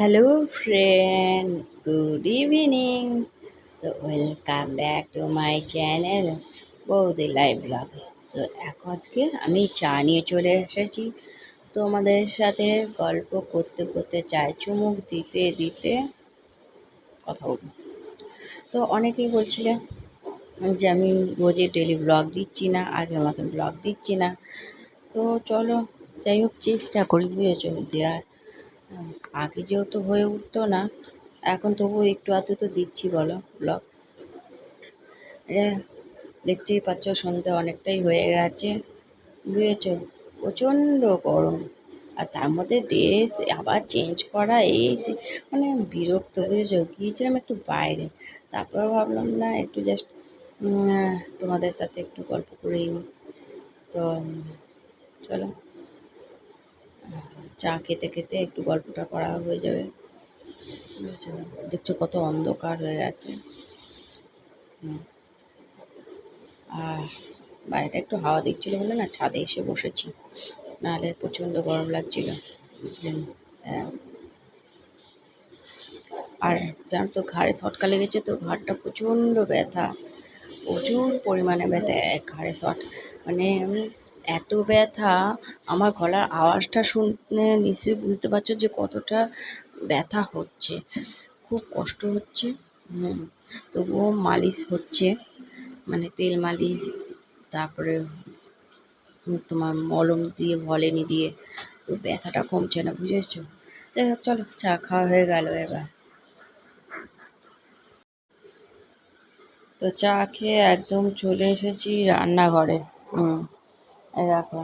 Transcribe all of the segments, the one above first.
Hello friend good evening তো welcome back to my channel Boudi live blog তো এখন আজকে আমি চা নিয়ে চলে এসেছি। তোমাদের সাথে গল্প করতে করতে চায় চুমুক দিতে দিতে কথা বলব। তো অনেকেই বলছিলে যে আমি রোজে ডেলি ব্লগ দিচ্ছি না, আগের মতন ব্লগ দিচ্ছি না। তো চলো, যাই হোক, চেষ্টা করি বুঝেছ দেওয়ার। আগে যেহেতু হয়ে উঠতো না, এখন তবু একটু আধটু তো দিচ্ছি বলো, ব্লগ। দেখতেই পাচ্ছ সন্ধে অনেকটাই হয়ে গেছে, বুঝেছ? প্রচণ্ড গরম। আর তার মধ্যে ড্রেস আবার চেঞ্জ করা, এই মানে বিরক্ত, বুঝেছ? গিয়েছিলাম একটু বাইরে, তারপর ভাবলাম, না, একটু জাস্ট তোমাদের সাথে একটু গল্প করেই নিই তো, চলো। চা খেতে খেতে একটু গল্পটা করা হয়ে যাবে। দেখছ কত অন্ধকার হয়ে গেছে। আর বাইরেটা একটু হাওয়া দিচ্ছিল বলে না, ছাদে এসে বসেছি। নাহলে প্রচণ্ড গরম লাগছিল বুঝলেন হ্যাঁ। আর জানো তো, ঘাড়ে শটকা লেগেছে তো, ঘাড়টা প্রচণ্ড ব্যথা। প্রচুর পরিমাণে ব্যথা ঘাড়ে শট। মানে এত ব্যথা, আমার গলার আওয়াজটা শুনে নিশ্চয়ই বুঝতে পারছ যে কতটা ব্যথা হচ্ছে। খুব কষ্ট হচ্ছে, হুম, তবুও মালিশ হচ্ছে। মানে তেল মালিশ, তারপরে তোমার মলম দিয়ে, ভলেনি দিয়ে, তো ব্যথাটা কমছে না, বুঝেছ? যাই হোক, চলো, চা খাওয়া হয়ে গেল এবার। তো চা খেয়ে একদম চলে এসেছি রান্নাঘরে। হুম দেখো,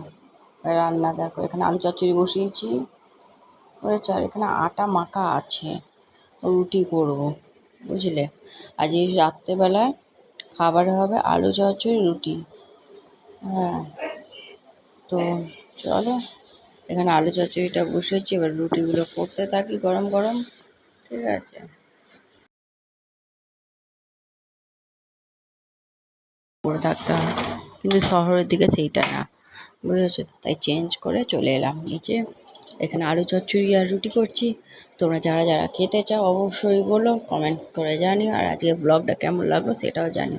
রান্না দেখো, এখানে আলু চচ্চড়ি বসিয়েছি। হয়েছে আর এখানে আটা মাখা আছে, রুটি করব, বুঝলে? আজ এই রাত্রেবেলায় খাবারে হবে আলু চচ্চড়ি, রুটি। হ্যাঁ তো চলো, এখানে আলু চচ্চড়িটা বসেছি এবার রুটিগুলো করতে থাকি গরম গরম, ঠিক আছে? পরে থাকতে হয়। কিন্তু শহরের দিকে সেইটা না। বুঝেছ তাই চেঞ্জ করে চলে এলাম। নিচে এখানে আলু চচ্চড়ি আর রুটি করছি। তোমরা যারা যারা খেতে চাও অবশ্যই বলো কমেন্টস করে জানিও। আর আজকে ব্লগটা কেমন লাগল সেটাও জানিও।